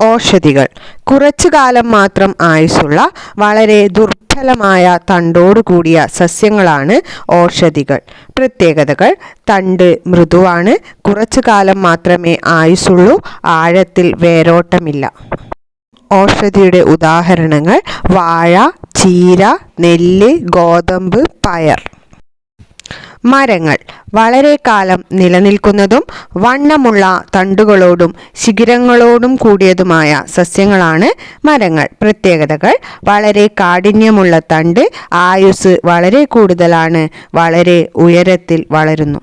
ഓഷധികൾ കുറച്ചു കാലം മാത്രം ആയുസ്സുള്ള വളരെ ദുർബലമായ തണ്ടോടു കൂടിയ സസ്യങ്ങളാണ് ഓഷധികൾ പ്രത്യേകതകൾ തണ്ട് മൃദുവാണ്. കുറച്ചു കാലം മാത്രമേ ആയുസ്സുള്ളൂ ആഴത്തിൽ വേരോട്ടമില്ല. ഓഷധിയുടെ ഉദാഹരണങ്ങൾ വാഴ ചീര നെല്ല് ഗോതമ്പ് പയർ. മരങ്ങൾ. വളരെ കാലം നിലനിൽക്കുന്നതും വണ്ണമുള്ള തണ്ടുകളോടും ശിഖിരങ്ങളോടും കൂടിയതുമായ സസ്യങ്ങളാണ് മരങ്ങൾ. പ്രത്യേകതകൾ വളരെ കാഠിന്യമുള്ള തണ്ട് ആയുസ് വളരെ കൂടുതലാണ് വളരെ ഉയരത്തിൽ വളരുന്നു.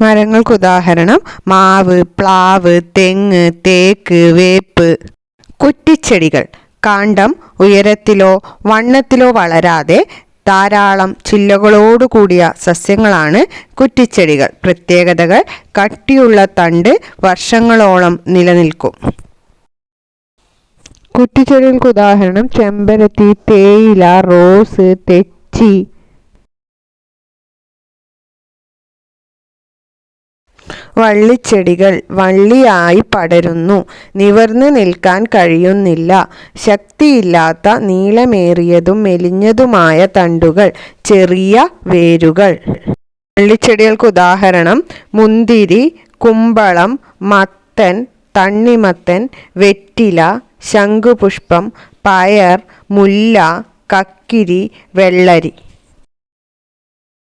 മരങ്ങൾക്ക് ഉദാഹരണം മാവ് പ്ലാവ് തെങ്ങ് തേക്ക് വേപ്പ്. കുറ്റിച്ചെടികൾ കാണ്ഡം ഉയരത്തിലോ വണ്ണത്തിലോ വളരാതെ ധാരാളം ചില്ലകളോടുകൂടിയ സസ്യങ്ങളാണ് കുറ്റിച്ചെടികൾ. പ്രത്യേകതകൾ കട്ടിയുള്ള തണ്ട് വർഷങ്ങളോളം നിലനിൽക്കും. കുറ്റിച്ചെടികൾക്ക് ഉദാഹരണം ചെമ്പരത്തി തേയില റോസ് തെച്ചി വള്ളിച്ചെടികൾ വള്ളിയായി പടരുന്നു. നിവർന്ന് നിൽക്കാൻ കഴിയുന്നില്ല. ശക്തിയില്ലാത്ത നീളമേറിയതും മെലിഞ്ഞതുമായ തണ്ടുകൾ ചെറിയ വേരുകൾ. വള്ളിച്ചെടികൾക്ക് ഉദാഹരണം മുന്തിരി കുമ്പളം മത്തൻ തണ്ണിമത്തൻ വെറ്റില ശംഖുപുഷ്പം പയർ മുല്ല കക്കിരി വെള്ളരി.